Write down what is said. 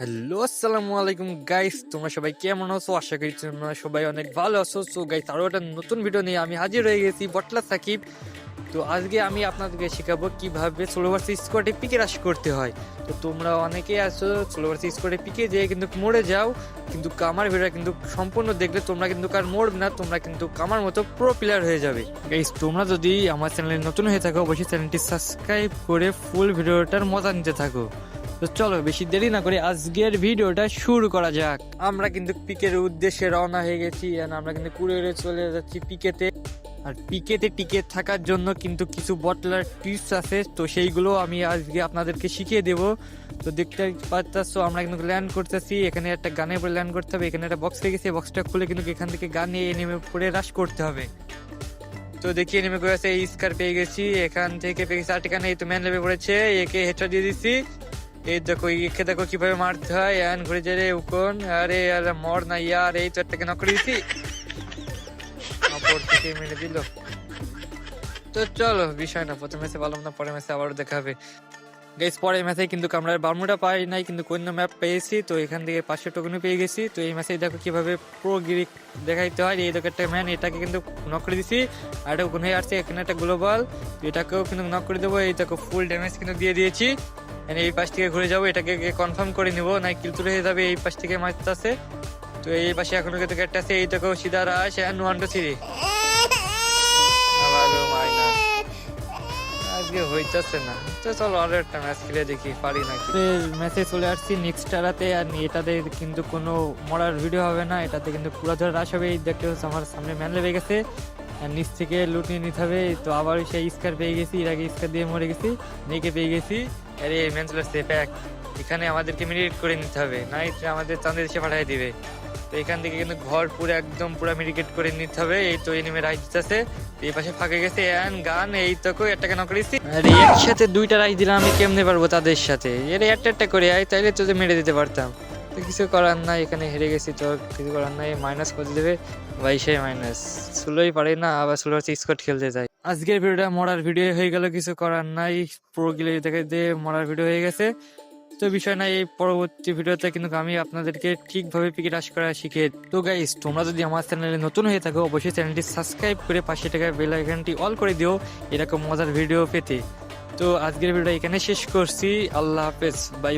Hello আসসালামু আলাইকুম guys তোমরা সবাই কেমন আছো? আশা করি তোমরা সবাই অনেক ভালো আছো। সো গাইস আরও একটা নতুন ভিডিও নিয়ে আমি হাজির হয়ে গেছি বটলা সাকিব। তো আজকে আমি আপনাদেরকে শেখাবো কীভাবে সোলোভার্স স্কোয়াডে পিকে রাশ করতে হয়। তো তোমরা অনেকেই আছো সোলোভার্স স্কোয়াডে পিকে যেয়ে কিন্তু মরে যাও, কিন্তু কামার ভিডিও কিন্তু সম্পূর্ণ দেখলে তোমরা কিন্তু কার মরবে না, তোমরা কিন্তু কামার মতো প্রো প্লেয়ার হয়ে যাবে। গাইস তোমরা যদি আমার চ্যানেলে নতুন হয়ে থাকো, অবশ্যই চ্যানেলটি সাবস্ক্রাইব করে ফুল ভিডিওটার মজা নিতে থাকো। তো চলো, বেশি দেরি না করে আজকের ভিডিওটা শুরু করা যাক। আমরা কিন্তু পিকের উদ্দেশ্যে রওনা হয়ে গেছি আমরা কিন্তু কুড়ে উড়ে চলে যাচ্ছি পিকেতে। আর পিকেতে টিকে থাকার জন্য কিন্তু কিছু বটলার টিপস আছে, তো সেইগুলো আমি আজকে আপনাদেরকে শিখিয়ে দেব। তো দেখতে পাচ্ছ, আমরা কিন্তু ল্যান্ড করতেছি, এখানে একটা গানের উপরে ল্যান্ড করতে হবে, এখানে একটা বক্স রেখেছি বক্সটা খুলে কিন্তু এখান থেকে গান নিয়ে নেমে পড়ে রাশ করতে হবে। তো দেখিয়ে নেমে গেছে এই স্কার পেয়ে গেছি, এখান থেকে পেয়ে গেছি আর্টিকানে এই তো ম্যান লেবে পড়েছে, একে হেডশট দিয়ে দিছি। এই দেখো একে দেখো কীভাবে মারতে হয়। এন ঘুরে যায় রে, উকন। আরে আরে মর না, ইয়ার, এই তো একটাকে নক করে দিছি অপর থেকে মেরে দিল। তো চলো, বিষয় না, প্রথম ম্যাচে ভালো না পরের ম্যাচে আবারও দেখা হবে। গাইস পরের ম্যাচে কিন্তু আমরা বারমুডা পাই নাই, কিন্তু কোন ম্যাপ পেয়েছি। তো এখান থেকে পাঁচশো টোকেনও পেয়ে গেছি। তো এই ম্যাচে দেখো কীভাবে প্রো গিরি দেখাইতে হয়। এই দেখো একটা ম্যান এটাকে কিন্তু নক দিছি। আর এটা হয়ে আসছে, এখানে একটা গ্লোবাল এটাকেও কিন্তু নক করে দেবো। এই দেখো ফুল ড্যামেজ কিন্তু দিয়ে দিয়েছি। And এই পাশ থেকে ঘুরে যাব, এটাকে কনফার্ম করে নিবো নাই কিল তুলে যাবে এই পাশ থেকে মারতেছে। তো এই পাশে এখনও কিন্তু একটা আছে, এই দেখো সিধা রাশ অ্যান্ড ওয়ান টু থ্রি আবারও মাইনাস আজকে হইতাছে না। তো চলো আরও একটা ম্যাচ খেলে দেখি, পারি নাকি। ম্যাচে চলে আসছি নেক্সট টারাতে আর এটাতে কিন্তু কোনো মরার ভিডিও হবে না, এটাতে কিন্তু পুরো ধরে রাশ হবে, এই দেখতে হচ্ছে আমার সামনে ম্যান লেগে গেছে। নিচ থেকে লুট নিয়ে নিতে হবে। তো আবার সেই স্কার পেয়ে গেছি, এর আগে স্কার দিয়ে মরে গেছি, নেকে পেয়ে গেছি। আরে চলে আসছে প্যাক এখানে আমাদেরকে মিডিকেট করে নিতে হবে, নাই আমাদের চাঁদে দেশে পাঠিয়ে দিবে। তো এখান থেকে কিন্তু ঘর পুরো একদম পুরো মিডিকেট করে নিতে হবে। এই তো এনিমে রাইট দিতেছে এই পাশে ফাঁকে গেছে এন গান এই তো কই, একটা নক করেছি? আরে, একসাথে দুইটা রাইট দিলাম, আমি কেমনে পারব তাদের সাথে? এর একটা একটা করে আয়, তাইলে তো মেরে দিতে পারতাম। তো কিছু করার নাই, এখানে হেরে গেছি তো, কিছু করার নাই মাইনাস করে দেবে, বাইশে মাইনাস ষোলোই পারে না, আবার ষোলো হচ্ছে স্কট খেলতে যায় আজকের ভিডিওটা মরার ভিডিও হয়ে গেল, কিছু করার নাই, প্রো গিলে দেখে দিয়ে মরার ভিডিও হয়ে গেছে। তো বিষয় নাই, এই পরবর্তী ভিডিওতে কিন্তু আমি আপনাদেরকে ঠিকভাবে পিকে রাশ করা শিখে তো গাইস তোমরা যদি আমার চ্যানেলে নতুন হয়ে থাকো, অবশ্যই চ্যানেলটি সাবস্ক্রাইব করে পাশে টাকা বেল অল করে দিও, এরকম মজার ভিডিও পেতে। তো আজকের ভিডিও এখানে শেষ করছি, আল্লাহ হাফেজ বাই